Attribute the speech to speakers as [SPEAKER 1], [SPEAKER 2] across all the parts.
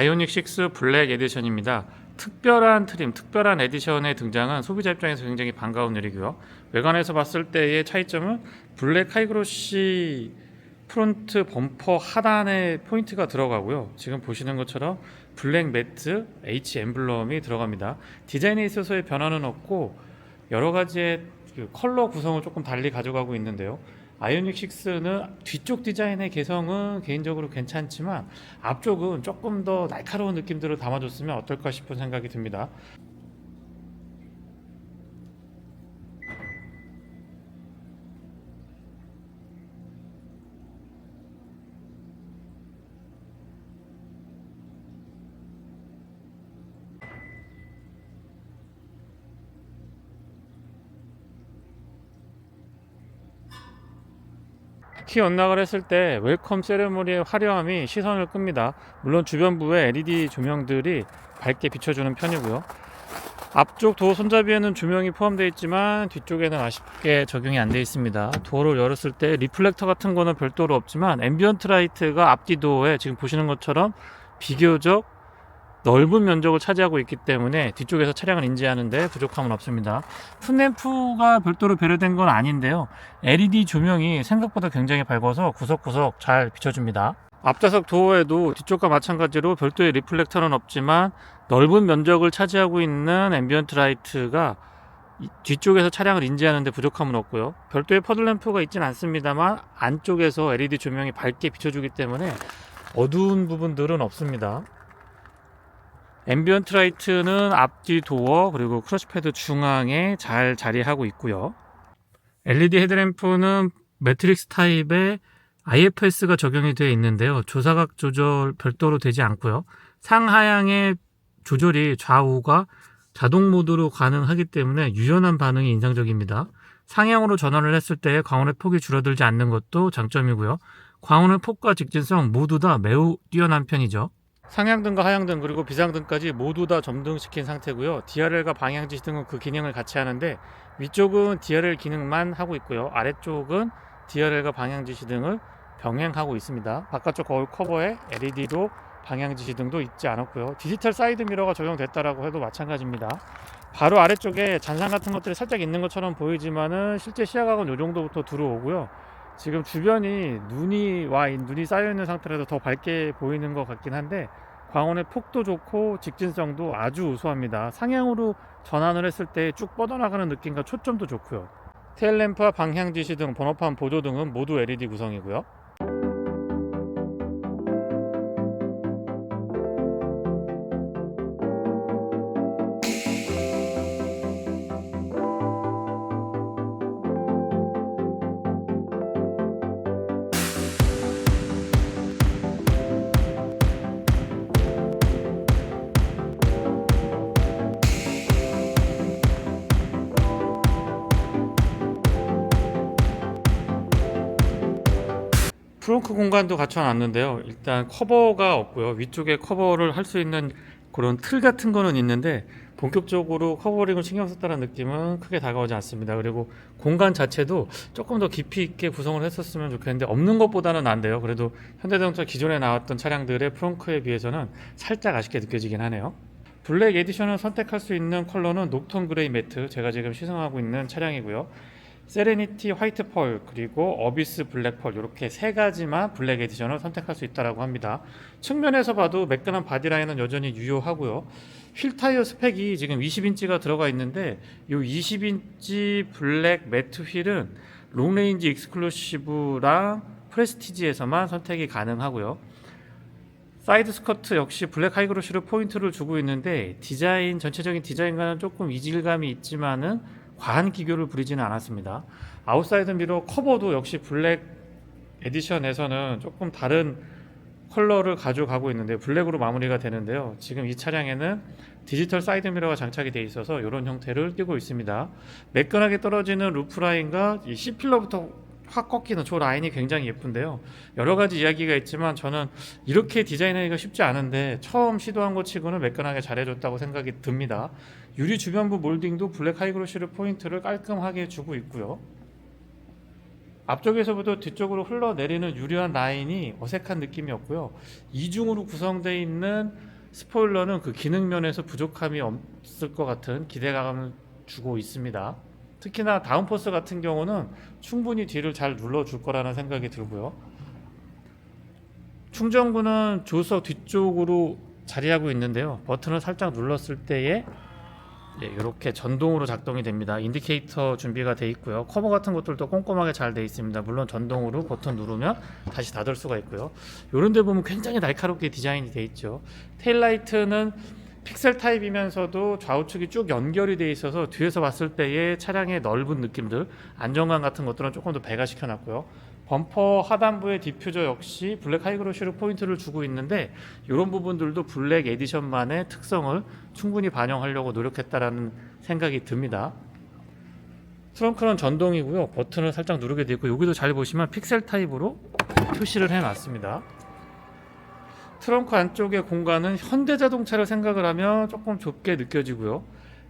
[SPEAKER 1] 아이오닉 6 블랙 에디션입니다. 특별한 트림, 특별한 에디션의 등장은 소비자 입장에서 굉장히 반가운 일이고요. 외관에서 봤을 때의 차이점은 블랙 하이그로시 프론트 범퍼 하단에 포인트가 들어가고요. 지금 보시는 것처럼 블랙 매트 H 엠블럼이 들어갑니다. 디자인에 있어서의 변화는 없고 여러 가지의 그 컬러 구성을 조금 달리 가져가고 있는데요. 아이오닉 6는 뒤쪽 디자인의 개성은 개인적으로 괜찮지만 앞쪽은 조금 더 날카로운 느낌들을 담아줬으면 어떨까 싶은 생각이 듭니다. 키 언락을 했을 때 웰컴 세레모니의 화려함이 시선을 끕니다. 물론 주변부에 LED 조명들이 밝게 비춰주는 편이고요. 앞쪽 도어 손잡이에는 조명이 포함되어 있지만 뒤쪽에는 아쉽게 적용이 안 되어 있습니다. 도어를 열었을 때 리플렉터 같은 거는 별도로 없지만 앰비언트 라이트가 앞뒤 도어에 지금 보시는 것처럼 비교적 넓은 면적을 차지하고 있기 때문에 뒤쪽에서 차량을 인지하는데 부족함은 없습니다. 풋램프가 별도로 배려된 건 아닌데요. LED 조명이 생각보다 굉장히 밝아서 구석구석 잘 비춰줍니다. 앞좌석 도어에도 뒤쪽과 마찬가지로 별도의 리플렉터는 없지만 넓은 면적을 차지하고 있는 앰비언트 라이트가 이- 뒤쪽에서 차량을 인지하는데 부족함은 없고요. 별도의 퍼즐램프가 있진 않습니다만 안쪽에서 LED 조명이 밝게 비춰주기 때문에 어두운 부분들은 없습니다. 앰비언트 라이트는 앞뒤 도어 그리고 크러쉬 패드 중앙에 잘 자리하고 있고요. LED 헤드램프는 매트릭스 타입의 IFS가 적용이 되어 있는데요. 조사각 조절 별도로 되지 않고요. 상하향의 조절이 좌우가 자동 모드로 가능하기 때문에 유연한 반응이 인상적입니다. 상향으로 전환을 했을 때 광원의 폭이 줄어들지 않는 것도 장점이고요. 광원의 폭과 직진성 모두 다 매우 뛰어난 편이죠. 상향등과 하향등 그리고 비상등까지 모두 다 점등시킨 상태고요. DRL과 방향지시 등은 그 기능을 같이 하는데 위쪽은 DRL 기능만 하고 있고요. 아래쪽은 DRL과 방향지시 등을 병행하고 있습니다. 바깥쪽 거울 커버에 LED도 방향지시 등도 있지 않았고요. 디지털 사이드 미러가 적용됐다라고 해도 마찬가지입니다. 바로 아래쪽에 잔상 같은 것들이 살짝 있는 것처럼 보이지만은 실제 시야각은 이 정도부터 들어오고요. 지금 주변이 눈이 와 있- 눈이 쌓여 있는 상태라서 더 밝게 보이는 것 같긴 한데 광원의 폭도 좋고 직진성도 아주 우수합니다. 상향으로 전환을 했을 때 쭉 뻗어나가는 느낌과 초점도 좋고요. 테일램프와 방향 지시 등 번호판 보조 등은 모두 LED 구성이고요. 프렁크 공간도 갖춰놨는데요. 일단 커버가 없고요. 위쪽에 커버를 할 수 있는 그런 틀 같은 거는 있는데 본격적으로 커버링을 신경 썼다는 느낌은 크게 다가오지 않습니다. 그리고 공간 자체도 조금 더 깊이 있게 구성을 했었으면 좋겠는데 없는 것보다는 안 돼요. 그래도 현대자동차 기존에 나왔던 차량들의 프렁크에 비해서는 살짝 아쉽게 느껴지긴 하네요. 블랙 에디션을 선택할 수 있는 컬러는 녹턴 그레이 매트 제가 지금 시승하고 있는 차량이고요. 세레니티 화이트 펄 그리고 어비스 블랙 펄 이렇게 세 가지만 블랙 에디션을 선택할 수 있다라고 합니다. 측면에서 봐도 매끈한 바디라인은 여전히 유효하고요. 휠 타이어 스펙이 지금 20인치가 들어가 있는데 이 20인치 블랙 매트 휠은 롱레인지 익스클루시브랑 프레스티지에서만 선택이 가능하고요. 사이드 스커트 역시 블랙 하이그로시로 포인트를 주고 있는데 디자인 전체적인 디자인과는 조금 이질감이 있지만은 과한 기교를 부리지는 않았습니다. 아웃사이드 미러 커버도 역시 블랙 에디션에서는 조금 다른 컬러를 가져가고 있는데 블랙으로 마무리가 되는데요. 지금 이 차량에는 디지털 사이드 미러가 장착이 되어 있어서 이런 형태를 띠고 있습니다. 매끈하게 떨어지는 루프 라인과 이 C 필러부터 확 꺾이는 저 라인이 굉장히 예쁜데요. 여러 가지 이야기가 있지만 저는 이렇게 디자인하기가 쉽지 않은데 처음 시도한 것 치고는 매끈하게 잘해줬다고 생각이 듭니다. 유리 주변부 몰딩도 블랙 하이그로시르 포인트를 깔끔하게 주고 있고요. 앞쪽에서부터 뒤쪽으로 흘러내리는 유려한 라인이 어색한 느낌이었고요. 이중으로 구성되어 있는 스포일러는 그 기능 면에서 부족함이 없을 것 같은 기대감을 주고 있습니다. 특히나 다운포스 같은 경우는 충분히 뒤를 잘 눌러줄 거라는 생각이 들고요. 충전구는 조수석 뒤쪽으로 자리하고 있는데요. 버튼을 살짝 눌렀을 때에 예, 이렇게 전동으로 작동이 됩니다. 인디케이터 준비가 돼 있고요. 커버 같은 것들도 꼼꼼하게 잘 돼 있습니다. 물론 전동으로 버튼 누르면 다시 닫을 수가 있고요. 이런 데 보면 굉장히 날카롭게 디자인이 돼 있죠. 테일라이트는 픽셀 타입이면서도 좌우측이 쭉 연결이 돼 있어서 뒤에서 봤을 때의 차량의 넓은 느낌들, 안정감 같은 것들은 조금 더 배가 시켜 놨고요. 범퍼 하단부의 디퓨저 역시 블랙 하이그로시로 포인트를 주고 있는데 이런 부분들도 블랙 에디션만의 특성을 충분히 반영하려고 노력했다라는 생각이 듭니다. 트렁크는 전동이고요. 버튼을 살짝 누르게 되고 여기도 잘 보시면 픽셀 타입으로 표시를 해놨습니다. 트렁크 안쪽의 공간은 현대자동차를 생각을 하면 조금 좁게 느껴지고요.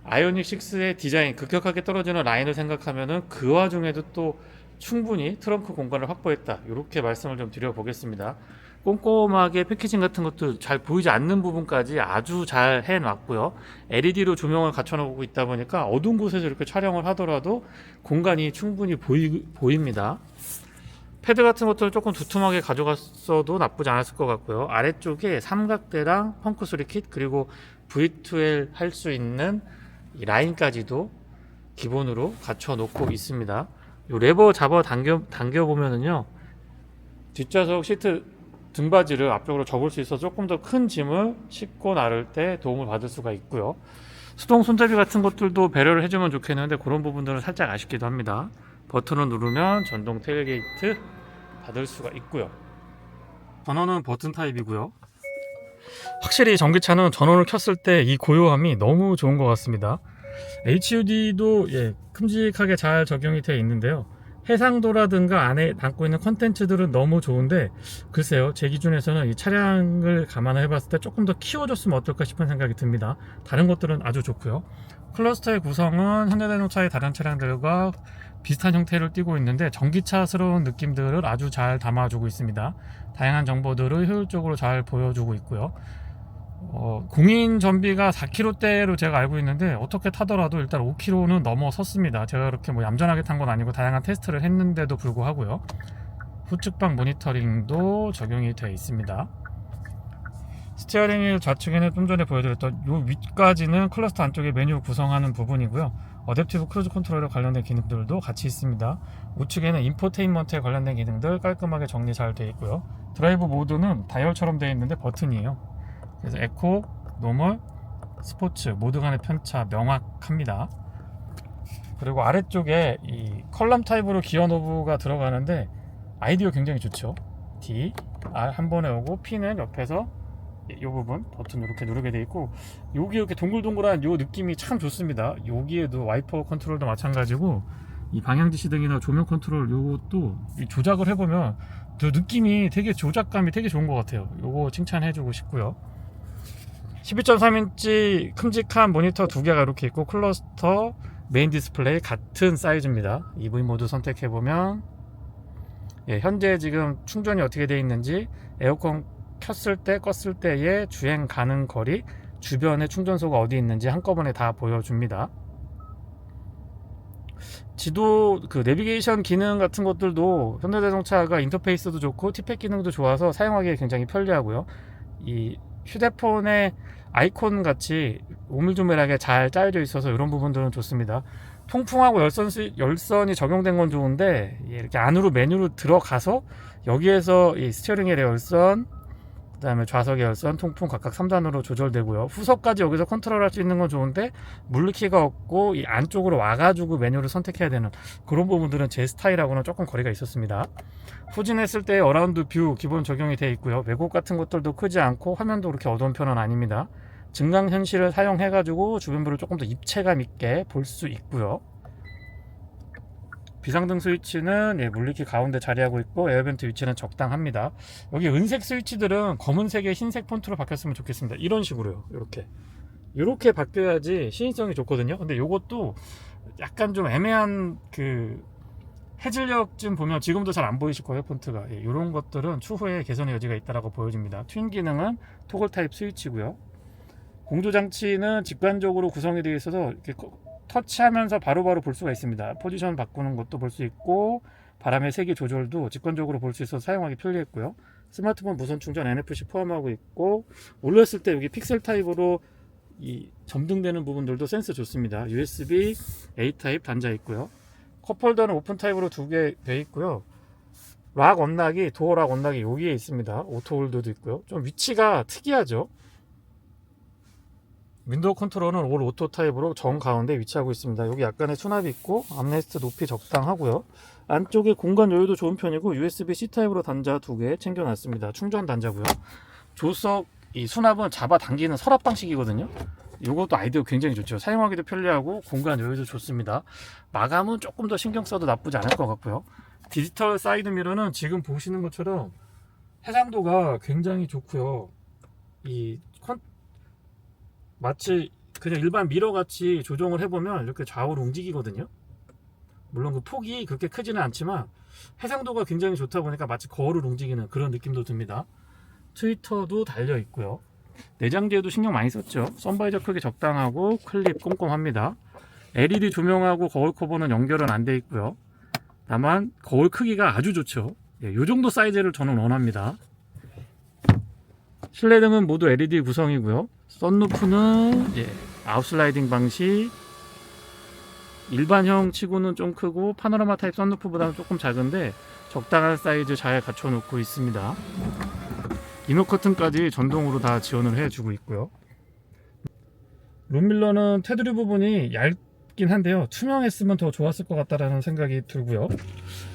[SPEAKER 1] 아이오닉 6의 디자인 급격하게 떨어지는 라인을 생각하면은 그 와중에도 또 충분히 트렁크 공간을 확보했다. 이렇게 말씀을 좀 드려보겠습니다. 꼼꼼하게 패키징 같은 것도 잘 보이지 않는 부분까지 아주 잘 해놨고요. LED로 조명을 갖춰놓고 있다 보니까 어두운 곳에서 이렇게 촬영을 하더라도 공간이 충분히 보이, 보입니다. 패드 같은 것들을 조금 두툼하게 가져갔어도 나쁘지 않았을 것 같고요. 아래쪽에 삼각대랑 펑크 소리 킷 그리고 V2L 할 수 있는 이 라인까지도 기본으로 갖춰 놓고 있습니다. 요 레버 잡아 당겨 당겨 보면은요 뒷좌석 시트 등받이를 앞쪽으로 접을 수 있어서 조금 더 큰 짐을 싣고 나를 때 도움을 받을 수가 있고요. 수동 손잡이 같은 것들도 배려를 해주면 좋겠는데 그런 부분들은 살짝 아쉽기도 합니다. 버튼을 누르면 전동 테일게이트 닫을 수가 있고요. 전원은 버튼 타입이고요. 확실히 전기차는 전원을 켰을 때 이 고요함이 너무 좋은 것 같습니다. HUD도 예, 큼직하게 잘 적용이 되어 있는데요. 해상도라든가 안에 담고 있는 컨텐츠들은 너무 좋은데 글쎄요 제 기준에서는 이 차량을 감안해 봤을 때 조금 더 키워줬으면 어떨까 싶은 생각이 듭니다 다른 것들은 아주 좋고요 클러스터의 구성은 현대자동차의 다른 차량들과 비슷한 형태를 띠고 있는데 전기차스러운 느낌들을 아주 잘 담아주고 있습니다 다양한 정보들을 효율적으로 잘 보여주고 있고요 어, 공인 전비가 4km대로 제가 알고 있는데 어떻게 타더라도 일단 5km는 넘어섰습니다. 제가 그렇게 뭐 얌전하게 탄 건 아니고 다양한 테스트를 했는데도 불구하고요. 후측방 모니터링도 적용이 되어 있습니다. 스티어링 휠 좌측에는 좀 전에 보여드렸던 요 윗까지는 클러스터 안쪽에 메뉴 구성하는 부분이고요. 어댑티브 크루즈 컨트롤에 관련된 기능들도 같이 있습니다. 우측에는 인포테인먼트에 관련된 기능들 깔끔하게 정리 잘 되어 있고요. 드라이브 모드는 다이얼처럼 되어 있는데 버튼이에요. 그래서 에코, 노멀, 스포츠 모두 간의 편차 명확합니다. 그리고 아래쪽에 이 컬럼 타입으로 기어 노브가 들어가는데 아이디어 굉장히 좋죠. D, R 한 번에 오고 P는 옆에서 이 부분 버튼 이렇게 누르게 돼 있고 여기 이렇게 동글동글한 요 느낌이 참 좋습니다. 여기에도 와이퍼 컨트롤도 마찬가지고 이 방향 지시 등이나 조명 컨트롤 요것도 이 조작을 해보면 그 느낌이 되게 조작감이 되게 좋은 것 같아요. 요거 칭찬해주고 싶고요. 12.3인치 큼직한 모니터 두 개가 이렇게 있고 클러스터 메인 디스플레이 같은 사이즈입니다. EV 모드 선택해 보면 예, 현재 지금 충전이 어떻게 되어 있는지 에어컨 켰을 때 껐을 때의 주행 가능 거리 주변에 충전소가 어디 있는지 한꺼번에 다 보여줍니다. 지도 그 내비게이션 기능 같은 것들도 현대자동차가 인터페이스도 좋고 티팩 기능도 좋아서 사용하기 굉장히 편리하고요. 이 휴대폰의 아이콘 같이 오밀조밀하게 잘 짜여져 있어서 이런 부분들은 좋습니다. 통풍하고 열선 열선이 적용된 건 좋은데 이렇게 안으로 메뉴로 들어가서 여기에서 이 스티어링의 열선 그 다음에 좌석의 열선, 통풍 각각 3단으로 조절되고요. 후석까지 여기서 컨트롤할 수 있는 건 좋은데 물리키가 없고 이 안쪽으로 와가지고 메뉴를 선택해야 되는 그런 부분들은 제 스타일하고는 조금 거리가 있었습니다. 후진했을 때 어라운드 뷰 기본 적용이 되어 있고요. 왜곡 같은 것들도 크지 않고 화면도 그렇게 어두운 편은 아닙니다. 증강현실을 사용해가지고 주변부를 조금 더 입체감 있게 볼 수 있고요. 비상등 스위치는 예, 물리키 가운데 자리하고 있고 에어벤트 위치는 적당합니다. 여기 은색 스위치들은 검은색에 흰색 폰트로 바뀌었으면 좋겠습니다. 이런 식으로요. 이렇게 이렇게 바뀌어야지 시인성이 좋거든요. 근데 이것도 약간 좀 애매한 그 해질녘쯤 보면 지금도 잘 안 보이실 거예요 폰트가 예, 이런 것들은 추후에 개선의 여지가 있다라고 보여집니다 튠 기능은 토글 타입 스위치고요 공조 장치는 직관적으로 구성이 되어 있어서 이렇게 거- 터치하면서 바로바로 볼 수가 있습니다 포지션 바꾸는 것도 볼 수 있고 바람의 세기 조절도 직관적으로 볼 수 있어서 사용하기 편리했고요 스마트폰 무선 충전 NFC 포함하고 있고 올렸을 때 여기 픽셀 타입으로 이 점등되는 부분들도 센스 좋습니다 USB A 타입 단자 있고요 컵홀더는 오픈 타입으로 두 개 돼 있고요. 락 언락이 도어 락 언락이 여기에 있습니다. 오토 홀더도 있고요. 좀 위치가 특이하죠. 윈도우 컨트롤은 올 오토 타입으로 정 가운데 위치하고 있습니다. 여기 약간의 수납이 있고 암레스트 높이 적당하고요. 안쪽에 공간 여유도 좋은 편이고 USB-C 타입으로 단자 두 개 챙겨놨습니다. 충전 단자고요. 조석 이 수납은 잡아 당기는 서랍 방식이거든요. 이것도 아이디어 굉장히 좋죠. 사용하기도 편리하고 공간 여유도 좋습니다. 마감은 조금 더 신경 써도 나쁘지 않을 것 같고요. 디지털 사이드 미러는 지금 보시는 것처럼 해상도가 굉장히 좋고요. 이 컨, 마치 그냥 일반 미러 같이 조정을 해보면 이렇게 좌우로 움직이거든요. 물론 그 폭이 그렇게 크지는 않지만 해상도가 굉장히 좋다 보니까 마치 거울을 움직이는 그런 느낌도 듭니다. 트위터도 달려 있고요. 내장재도 신경 많이 썼죠. 선바이저 크기 적당하고 클립 꼼꼼합니다. LED 조명하고 거울 커버는 연결은 안 돼 있고요. 다만 거울 크기가 아주 좋죠. 예, 이 정도 사이즈를 저는 원합니다. 실내 등은 모두 LED 구성이고요. 썬루프는 예, 아웃슬라이딩 방식. 일반형 치고는 좀 크고 파노라마 타입 썬루프보다는 조금 작은데 적당한 사이즈 잘 갖춰 놓고 있습니다. 이너 커튼까지 전동으로 다 지원을 해주고 있고요. 룸밀러는 테두리 부분이 얇긴 한데요. 투명했으면 더 좋았을 것 같다라는 생각이 들고요.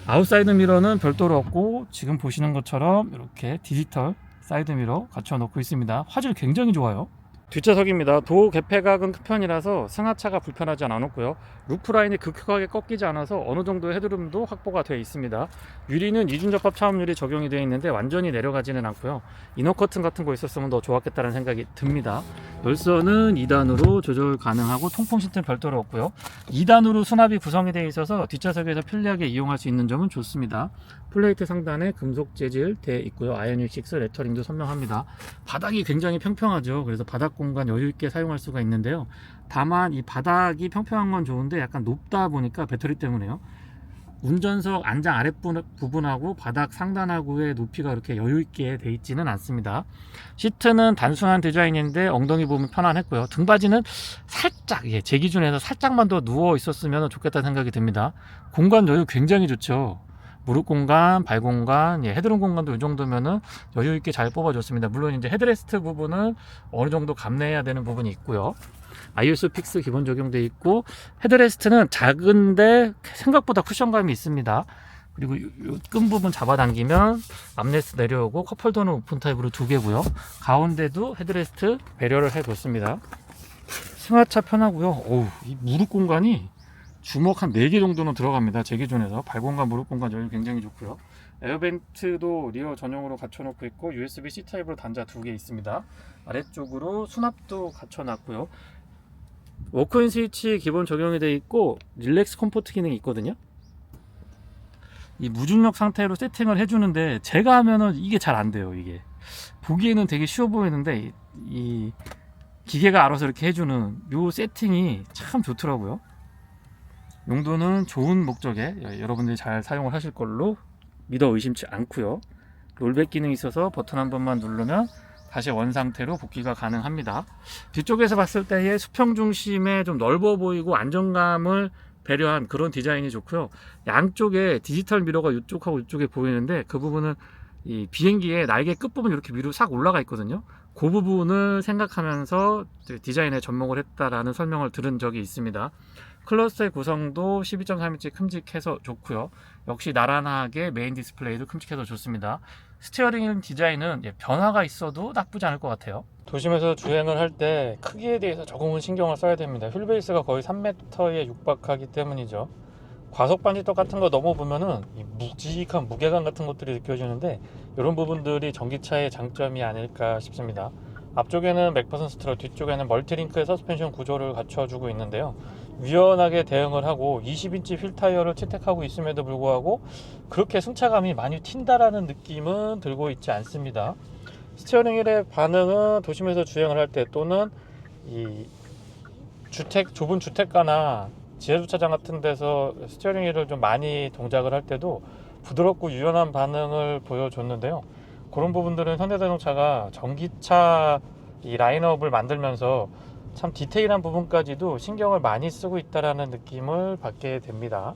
[SPEAKER 1] 아웃사이드 미러는 별도로 없고 지금 보시는 것처럼 이렇게 디지털 사이드 미러 갖춰 놓고 있습니다. 화질 굉장히 좋아요. 뒷좌석입니다. 도 개폐각은 큰 편이라서 승하차가 불편하지 않았고요. 루프 라인이 극하게 꺾이지 않아서 어느 정도의 헤드룸도 확보가 되어 있습니다. 유리는 이중 접합 차음유리 적용이 되어 있는데 완전히 내려가지는 않고요. 이너 커튼 같은 거 있었으면 더 좋았겠다는 생각이 듭니다. 열선은 2단으로 조절 가능하고 통풍 시트는 별도로 없고요. 2단으로 수납이 구성이 되어 있어서 뒷좌석에서 편리하게 이용할 수 있는 점은 좋습니다. 플레이트 상단에 금속 재질 되어 있고요. 아이오닉6 레터링도 선명합니다. 바닥이 굉장히 평평하죠. 그래서 바닥 공간 여유 있게 사용할 수가 있는데요. 다만 이 바닥이 평평한 건 좋은데 약간 높다 보니까 배터리 때문에요. 운전석 안장 아랫부분하고 바닥 상단하고의 높이가 이렇게 여유 있게 돼 있지는 않습니다. 시트는 단순한 디자인인데 엉덩이 보면 편안했고요. 등받이는 살짝 예, 제 기준에서 살짝만 더 누워 있었으면 좋겠다는 생각이 듭니다. 공간 여유 굉장히 좋죠. 무릎 공간, 발 공간, 예, 헤드룸 공간도 이 정도면은 여유 있게 잘 뽑아줬습니다. 물론 이제 헤드레스트 부분은 어느 정도 감내해야 되는 부분이 있고요. iOS 픽스 기본 적용돼 있고 헤드레스트는 작은데 생각보다 쿠션감이 있습니다. 그리고 요, 요끈 부분 잡아당기면 암레스트 내려오고 컵홀더는 오픈 타입으로 두 개고요. 가운데도 헤드레스트 배려를 해뒀습니다. 승하차 편하고요. 어우, 이 무릎 공간이 주먹 한 4개 정도는 들어갑니다. 제 기준에서 발 공간, 무릎 공간 여유 굉장히 좋고요. 에어벤트도 리어 전용으로 갖춰놓고 있고 USB-C 타입으로 단자 두 개 있습니다. 아래쪽으로 수납도 갖춰놨고요. 워크인 스위치 기본 적용이 되어 있고 릴렉스 컴포트 기능이 있거든요. 이 무중력 상태로 세팅을 해주는데 제가 하면은 이게 잘 안 돼요. 이게 보기에는 되게 쉬워 보이는데 이, 이 기계가 알아서 이렇게 해주는 요 세팅이 참 좋더라고요. 용도는 좋은 목적에 여- 여러분들이 잘 사용을 하실 걸로 믿어 의심치 않고요. 롤백 기능이 있어서 버튼 한 번만 누르면 다시 원 상태로 복귀가 가능합니다. 뒤쪽에서 봤을 때의 수평 중심에 좀 넓어 보이고 안정감을 배려한 그런 디자인이 좋고요. 양쪽에 디지털 미러가 이쪽하고 이쪽에 보이는데 그 부분은 이 비행기의 날개 끝부분 이렇게 위로 싹 올라가 있거든요. 그 부분을 생각하면서 디자인에 접목을 했다라는 설명을 들은 적이 있습니다. 클러스터의 구성도 12.3인치 큼직해서 좋고요. 역시 나란하게 메인 디스플레이도 큼직해서 좋습니다. 스티어링 디자인은 예, 변화가 있어도 나쁘지 않을 것 같아요. 도심에서 주행을 할 때 크기에 대해서 조금은 신경을 써야 됩니다. 휠 베이스가 거의 3m에 육박하기 때문이죠. 과속 반지턱 같은 거 넘어보면은 이 묵직한 무게감 같은 것들이 느껴지는데 이런 부분들이 전기차의 장점이 아닐까 싶습니다. 앞쪽에는 맥퍼슨 스트러, 뒤쪽에는 멀티링크의 서스펜션 구조를 갖춰주고 있는데요. 유연하게 대응을 하고 20인치 휠 타이어를 채택하고 있음에도 불구하고 그렇게 승차감이 많이 튄다라는 느낌은 들고 있지 않습니다. 스티어링 휠의 반응은 도심에서 주행을 할 때 또는 이 주택 좁은 주택가나 지하주차장 같은 데서 스티어링 휠을 좀 많이 동작을 할 때도 부드럽고 유연한 반응을 보여줬는데요. 그런 부분들은 현대자동차가 전기차 이 라인업을 만들면서 참 디테일한 부분까지도 신경을 많이 쓰고 있다라는 느낌을 받게 됩니다.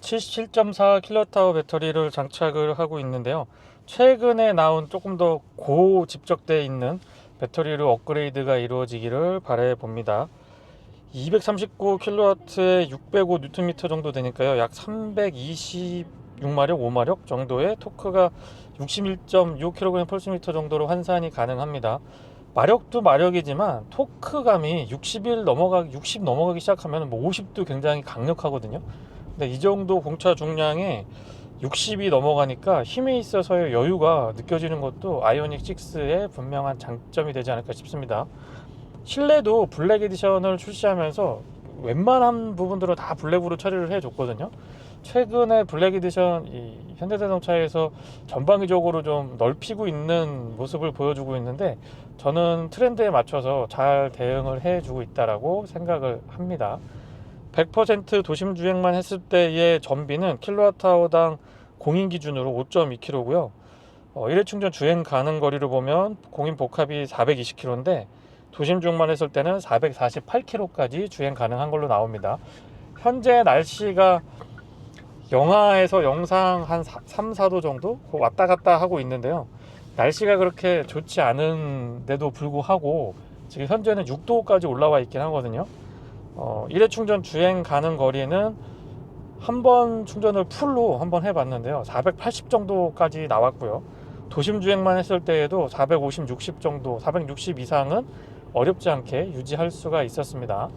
[SPEAKER 1] 77.4kWh 배터리를 장착을 하고 있는데요. 최근에 나온 조금 더 고 집적돼 있는 배터리로 업그레이드가 이루어지기를 바래 봅니다. 239kW에 605Nm 정도 되니까요. 약 326마력, 5마력 정도의 토크가 61.6kg/m 정도로 환산이 가능합니다. 마력도 마력이지만 토크감이 60일 넘어가 60 넘어가기 시작하면 뭐 50도 굉장히 강력하거든요. 근데 이 정도 공차 중량에 60이 넘어가니까 힘에 있어서의 여유가 느껴지는 것도 아이오닉 6의 분명한 장점이 되지 않을까 싶습니다. 실내도 블랙 에디션을 출시하면서 웬만한 부분들은 다 블랙으로 처리를 해줬거든요. 최근에 블랙 에디션 이 현대자동차에서 전방위적으로 좀 넓히고 있는 모습을 보여주고 있는데 저는 트렌드에 맞춰서 잘 대응을 해주고 있다라고 생각을 합니다. 100% 도심 주행만 했을 때의 전비는 킬로와트아워당 공인 기준으로 5.2km고요. 어, 일회 충전 주행 가는 거리를 보면 공인 복합이 420km인데 도심 주행만 했을 때는 448km까지 주행 가능한 걸로 나옵니다. 현재 날씨가 영하에서 영상 한 3, 4도 정도 왔다 갔다 하고 있는데요. 날씨가 그렇게 좋지 않은데도 불구하고 지금 현재는 6도까지 올라와 있긴 하거든요. 어, 일회 충전 주행 가는 거리는 한 번 충전을 풀로 한 번 해봤는데요. 480 정도까지 나왔고요. 도심 주행만 했을 때에도 450, 60 정도, 460 이상은 어렵지 않게 유지할 수가 있었습니다.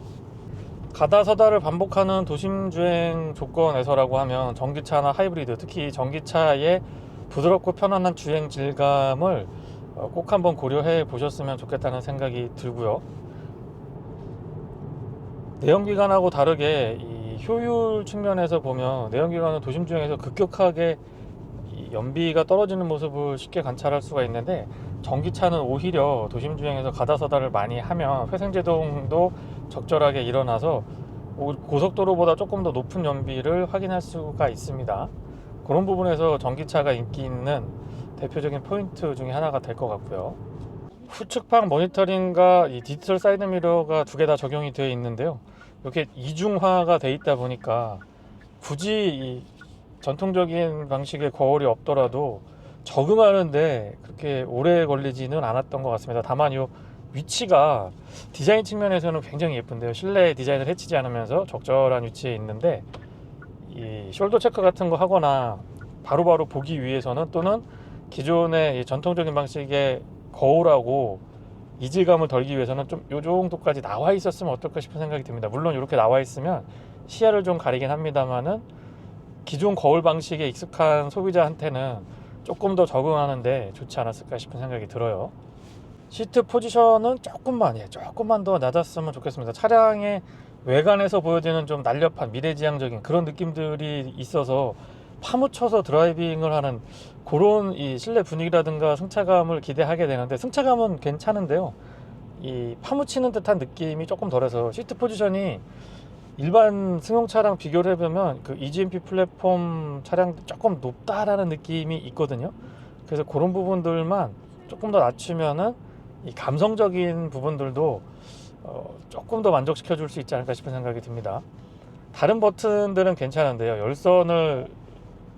[SPEAKER 1] 가다 서다를 반복하는 도심 주행 조건에서라고 하면 전기차나 하이브리드, 특히 전기차의 부드럽고 편안한 주행 질감을 어, 꼭 한번 고려해 보셨으면 좋겠다는 생각이 들고요. 내연기관하고 다르게 이 효율 측면에서 보면 내연기관은 도심 주행에서 급격하게 이 연비가 떨어지는 모습을 쉽게 관찰할 수가 있는데 전기차는 오히려 도심 주행에서 가다서다를 많이 하면 회생제동도 적절하게 일어나서 오- 고속도로보다 조금 더 높은 연비를 확인할 수가 있습니다. 그런 부분에서 전기차가 인기 있는 대표적인 포인트 중에 하나가 될 것 같고요. 후측방 모니터링과 이 디지털 사이드 미러가 두 개 다 적용이 되어 있는데요. 이렇게 이중화가 돼 있다 보니까 굳이 이 전통적인 방식의 거울이 없더라도 적응하는데 그렇게 오래 걸리지는 않았던 것 같습니다. 다만 이 위치가 디자인 측면에서는 굉장히 예쁜데요. 실내 디자인을 해치지 않으면서 적절한 위치에 있는데 이 숄더 체크 같은 거 하거나 바로바로 보기 위해서는 또는 기존의 이 전통적인 방식의 거울하고 이질감을 덜기 위해서는 좀 요 정도까지 나와 있었으면 어떨까 싶은 생각이 듭니다. 물론 이렇게 나와 있으면 시야를 좀 가리긴 합니다만은 기존 거울 방식에 익숙한 소비자한테는 조금 더 적응하는데 좋지 않았을까 싶은 생각이 들어요. 시트 포지션은 조금만 예, 조금만 더 낮았으면 좋겠습니다. 차량의 외관에서 보여지는 좀 날렵한 미래지향적인 그런 느낌들이 있어서 파묻혀서 드라이빙을 하는 그런 이 실내 분위기라든가 승차감을 기대하게 되는데 승차감은 괜찮은데요. 이 파묻히는 듯한 느낌이 조금 덜해서 시트 포지션이 일반 승용차랑 비교를 해보면 그 EGMP 플랫폼 차량 조금 높다라는 느낌이 있거든요. 그래서 그런 부분들만 조금 더 낮추면은 이 감성적인 부분들도 어, 조금 더 만족시켜 줄 수 있지 않을까 싶은 생각이 듭니다. 다른 버튼들은 괜찮은데요. 열선을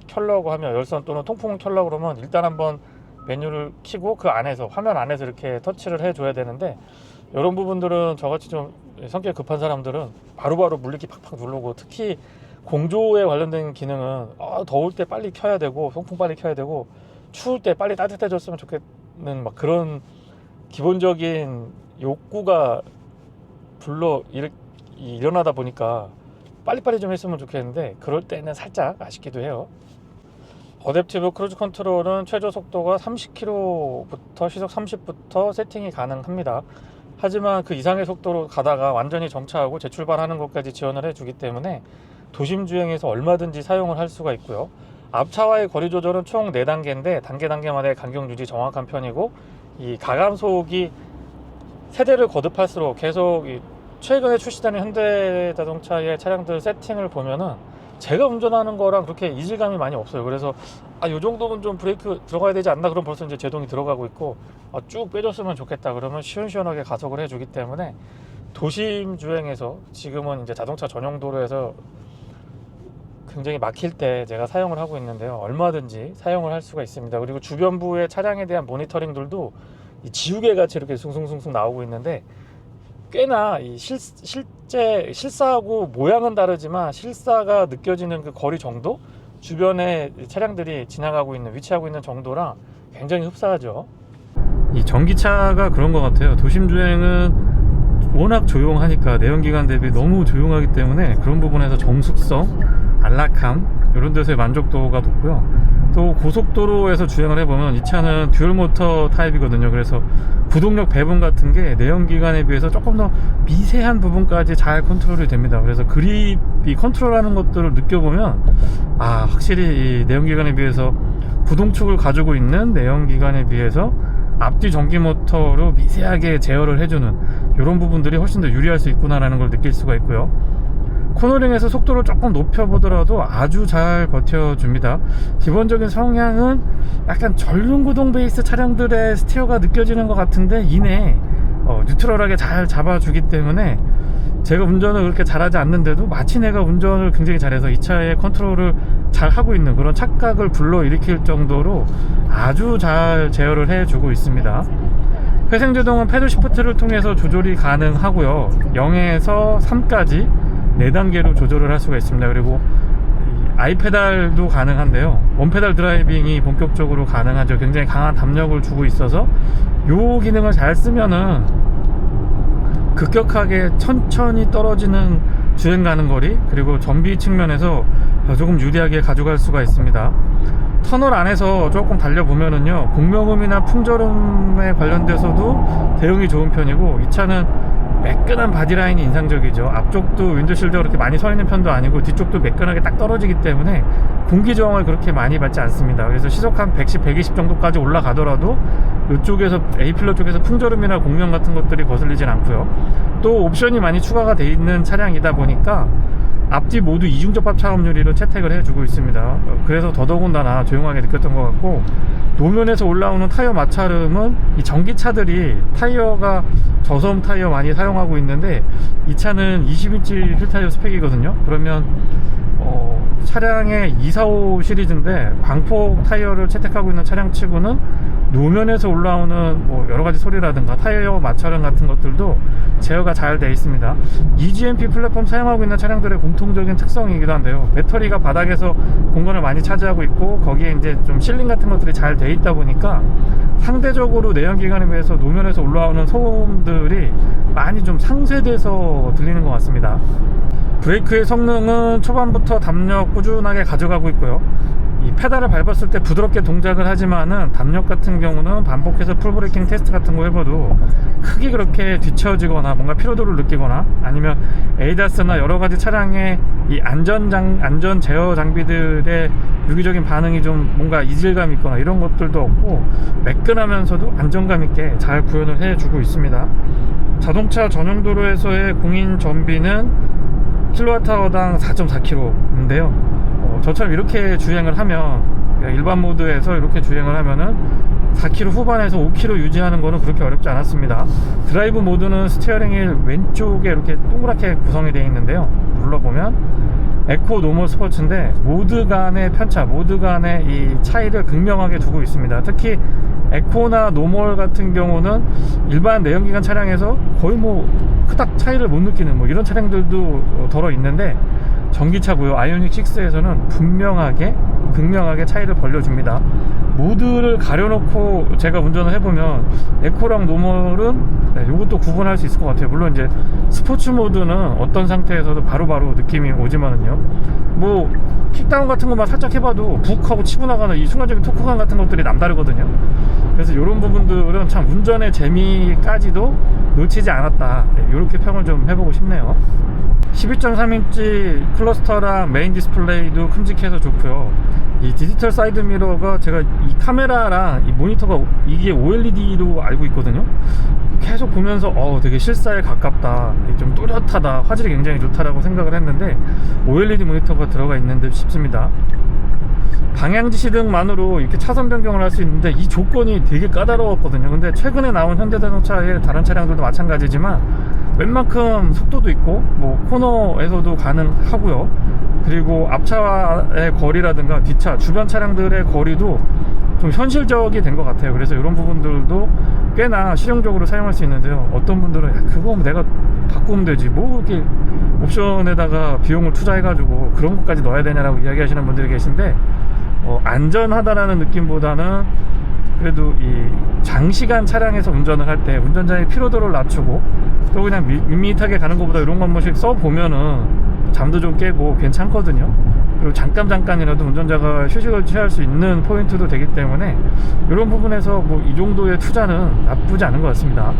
[SPEAKER 1] 켜려고 하면 열선 또는 통풍을 켜려고 그러면 일단 한번 메뉴를 키고 그 안에서 화면 안에서 이렇게 터치를 해 줘야 되는데 이런 부분들은 저같이 좀 성격 급한 사람들은 바로바로 물리기 팍팍 누르고 특히 공조에 관련된 기능은 아, 더울 때 빨리 켜야 되고 통풍 빨리 켜야 되고 추울 때 빨리 따뜻해졌으면 좋겠는 막 그런 기본적인 욕구가 불러 일, 일어나다 보니까 빨리빨리 좀 했으면 좋겠는데 그럴 때는 살짝 아쉽기도 해요. 어댑티브 크루즈 컨트롤은 최저 속도가 30km부터 시속 30부터 세팅이 가능합니다. 하지만 그 이상의 속도로 가다가 완전히 정차하고 재출발하는 것까지 지원을 해주기 때문에 도심 주행에서 얼마든지 사용을 할 수가 있고요. 앞차와의 거리 조절은 총 4단계인데 단계 단계마다의 간격 유지 정확한 편이고 이 가감속이 세대를 거듭할수록 계속 이 최근에 출시되는 현대 자동차의 차량들 세팅을 보면은 제가 운전하는 거랑 그렇게 이질감이 많이 없어요. 그래서 아, 요 정도면 좀 브레이크 들어가야 되지 않나? 그럼 벌써 이제 제동이 들어가고 있고 아, 쭉 빼줬으면 좋겠다. 그러면 시원시원하게 가속을 해주기 때문에 도심 주행에서 지금은 이제 자동차 전용 도로에서 굉장히 막힐 때 제가 사용을 하고 있는데요. 얼마든지 사용을 할 수가 있습니다. 그리고 주변부의 차량에 대한 모니터링들도 이 지우개 같이 이렇게 숭숭숭숭 나오고 있는데 꽤나 이 실, 실제 실사하고 모양은 다르지만 실사가 느껴지는 그 거리 정도 주변에 차량들이 지나가고 있는 위치하고 있는 정도랑 굉장히 흡사하죠. 이 전기차가 그런 것 같아요. 도심 주행은 워낙 조용하니까 내연기관 대비 너무 조용하기 때문에 그런 부분에서 정숙성, 안락함 이런 데서의 만족도가 높고요. 또 고속도로에서 주행을 해보면 이 차는 듀얼 모터 타입이거든요. 그래서 부동력 배분 같은 게 내연기관에 비해서 조금 더 미세한 부분까지 잘 컨트롤이 됩니다. 그래서 그립이 컨트롤하는 것들을 느껴보면 아 확실히 이 내연기관에 비해서 부동축을 가지고 있는 내연기관에 비해서 앞뒤 전기 모터로 미세하게 제어를 해주는 이런 부분들이 훨씬 더 유리할 수 있구나라는 걸 느낄 수가 있고요. 코너링에서 속도를 조금 높여보더라도 아주 잘 버텨줍니다. 기본적인 성향은 약간 전륜구동 베이스 차량들의 스티어가 느껴지는 것 같은데 이내 어, 뉴트럴하게 잘 잡아주기 때문에 제가 운전을 그렇게 잘하지 않는데도 마치 내가 운전을 굉장히 잘해서 이 차의 컨트롤을 잘 하고 있는 그런 착각을 불러일으킬 정도로 아주 잘 제어를 해주고 있습니다. 회생제동은 패드 시프트를 통해서 조절이 가능하고요. 0에서 3까지 4단계로 조절을 할 수가 있습니다. 그리고 이 아이페달도 가능한데요. 원페달 드라이빙이 본격적으로 가능하죠. 굉장히 강한 담력을 주고 있어서 이 기능을 잘 쓰면은 급격하게 천천히 떨어지는 주행 가는 거리 그리고 전비 측면에서 조금 유리하게 가져갈 수가 있습니다. 터널 안에서 조금 달려보면은요 공명음이나 풍절음에 관련돼서도 대응이 좋은 편이고 이 차는 매끈한 바디라인이 인상적이죠. 앞쪽도 윈드실드가 그렇게 많이 서 있는 편도 아니고 뒤쪽도 매끈하게 딱 떨어지기 때문에 공기 저항을 그렇게 많이 받지 않습니다. 그래서 시속 한 110, 120 정도까지 올라가더라도 이쪽에서 A필러 쪽에서 풍절음이나 공명 같은 것들이 거슬리진 않고요. 또 옵션이 많이 추가가 돼 있는 차량이다 보니까 앞뒤 모두 이중 접합 차음유리로 채택을 해주고 있습니다. 어, 그래서 더더군다나 조용하게 느꼈던 것 같고 노면에서 올라오는 타이어 마찰음은 이 전기차들이 타이어가 저소음 타이어 많이 사용하고 있는데 이 차는 20인치 휠 타이어 스펙이거든요. 그러면 어, 차량의 245 시리즈인데 광폭 타이어를 채택하고 있는 차량 치고는 노면에서 올라오는 뭐 여러 가지 소리라든가 타이어 마찰음 같은 것들도 제어가 잘 되어 있습니다. EGMP 플랫폼 사용하고 있는 차량들의 공통적인 특성이기도 한데요. 배터리가 바닥에서 공간을 많이 차지하고 있고 거기에 이제 좀 실링 같은 것들이 잘 되어 있다 보니까 상대적으로 내연기관에 비해서 노면에서 올라오는 소음들이 많이 좀 상쇄돼서 들리는 것 같습니다. 브레이크의 성능은 초반부터 담력 꾸준하게 가져가고 있고요. 이 페달을 밟았을 때 부드럽게 동작을 하지만은 담력 같은 경우는 반복해서 풀브레이킹 테스트 같은 거 해봐도 크게 그렇게 뒤처지거나 뭔가 피로도를 느끼거나 아니면 에이다스나 여러 가지 차량의 이 안전장 안전 제어 장비들의 유기적인 반응이 좀 뭔가 이질감 있거나 이런 것들도 없고 매끈하면서도 안정감 있게 잘 구현을 해주고 있습니다. 자동차 전용 도로에서의 공인 전비는 킬로와트아워당 4.4km인데요. 어, 저처럼 이렇게 주행을 하면 그러니까 일반 모드에서 이렇게 주행을 하면은 4km 후반에서 5km 유지하는 거는 그렇게 어렵지 않았습니다. 드라이브 모드는 스티어링이 왼쪽에 이렇게 동그랗게 구성이 되어 있는데요. 눌러보면 에코 노멀 스포츠인데 모드 간의 편차, 모드 간의 이 차이를 극명하게 두고 있습니다. 특히 에코나 노멀 같은 경우는 일반 내연기관 차량에서 거의 뭐 크닥 차이를 못 느끼는 뭐 이런 차량들도 덜어 있는데 전기차고요. 아이오닉 6에서는 분명하게 극명하게 차이를 벌려줍니다. 모드를 가려놓고 제가 운전을 해보면 에코랑 노멀은 네, 이것도 구분할 수 있을 것 같아요. 물론 이제 스포츠 모드는 어떤 상태에서도 바로 바로 느낌이 오지만은요. 뭐 킥다운 같은 것만 살짝 해봐도 북 하고 치고 나가는 이 순간적인 토크감 같은 것들이 남다르거든요. 그래서 이런 부분들은 참 운전의 재미까지도 놓치지 않았다. 이렇게 평을 좀 해보고 싶네요. 12.3인치 클러스터랑 메인 디스플레이도 큼직해서 좋고요. 이 디지털 사이드 미러가 제가 이 카메라랑 이 모니터가 이게 OLED로 알고 있거든요. 계속 보면서 어 되게 실사에 가깝다, 좀 또렷하다, 화질이 굉장히 좋다라고 생각을 했는데 OLED 모니터가 들어가 있는 듯 싶습니다. 방향 지시 등만으로 이렇게 차선 변경을 할 수 있는데 이 조건이 되게 까다로웠거든요. 근데 최근에 나온 현대자동차의 다른 차량들도 마찬가지지만 웬만큼 속도도 있고 뭐 코너에서도 가능하고요. 그리고 앞차의 거리라든가 뒷차 주변 차량들의 거리도 좀 현실적이 된 것 같아요. 그래서 이런 부분들도 꽤나 실용적으로 사용할 수 있는데요. 어떤 분들은 야, 그거 내가 바꾸면 되지 뭐 이렇게 옵션에다가 비용을 투자해 가지고 그런 것까지 넣어야 되냐라고 이야기하시는 분들이 계신데 어, 안전하다라는 느낌보다는 그래도 이 장시간 차량에서 운전을 할 때 운전자의 피로도를 낮추고 또 그냥 미- 밋밋하게 가는 것보다 이런 거 한 번씩 써보면은 잠도 좀 깨고 괜찮거든요. 그리고 잠깐 잠깐이라도 운전자가 휴식을 취할 수 있는 포인트도 되기 때문에 이런 부분에서 뭐 이 정도의 투자는 나쁘지 않은 것 같습니다.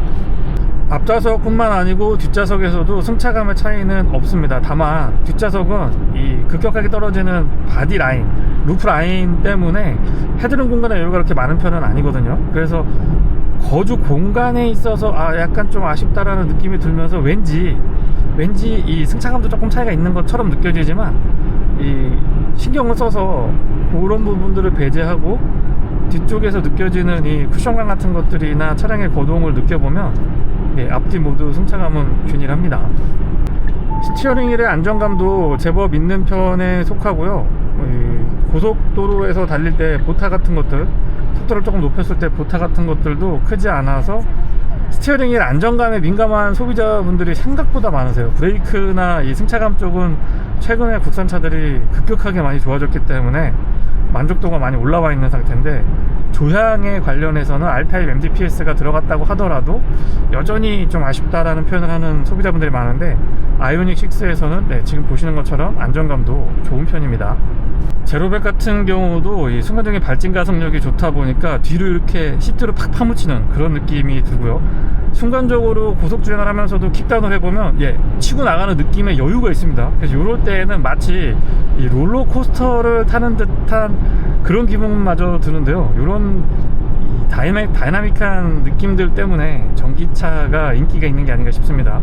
[SPEAKER 1] 앞좌석뿐만 아니고 뒷좌석에서도 승차감의 차이는 없습니다. 다만 뒷좌석은 이 급격하게 떨어지는 바디 라인, 루프 라인 때문에 헤드룸 공간의 여유가 그렇게 많은 편은 아니거든요. 그래서 거주 공간에 있어서 아 약간 좀 아쉽다라는 느낌이 들면서 왠지 왠지 이 승차감도 조금 차이가 있는 것처럼 느껴지지만 이 신경을 써서 그런 부분들을 배제하고 뒤쪽에서 느껴지는 이 쿠션감 같은 것들이나 차량의 거동을 느껴보면 예, 앞뒤 모두 승차감은 균일합니다. 스티어링 휠의 안정감도 제법 있는 편에 속하고요. 이 고속도로에서 달릴 때 보타 같은 것들, 속도를 조금 높였을 때 보타 같은 것들도 크지 않아서 스티어링 휠 안정감에 민감한 소비자분들이 생각보다 많으세요. 브레이크나 이 승차감 쪽은 최근에 국산 차들이 급격하게 많이 좋아졌기 때문에 만족도가 많이 올라와 있는 상태인데 조향에 관련해서는 R타입 MDPS가 들어갔다고 하더라도 여전히 좀 아쉽다라는 표현을 하는 소비자분들이 많은데 아이오닉 6에서는 네, 지금 보시는 것처럼 안정감도 좋은 편입니다. 제로백 같은 경우도 이 순간적인 발진 가속력이 좋다 보니까 뒤로 이렇게 시트로 팍 파묻히는 그런 느낌이 들고요. 순간적으로 고속 주행을 하면서도 킥다운을 해보면 예 치고 나가는 느낌의 여유가 있습니다. 그래서 이럴 때에는 마치 이 롤러코스터를 타는 듯한 그런 기분마저 드는데요. 이런 이 다이나믹, 다이나믹한 느낌들 때문에 전기차가 인기가 있는 게 아닌가 싶습니다.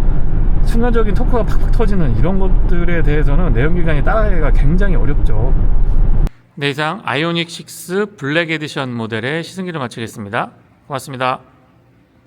[SPEAKER 1] 순간적인 토크가 팍팍 터지는 이런 것들에 대해서는 내연기관이 따라가기가 굉장히 어렵죠. 네, 이상 아이오닉 6 블랙 에디션 모델의 시승기를 마치겠습니다. 고맙습니다.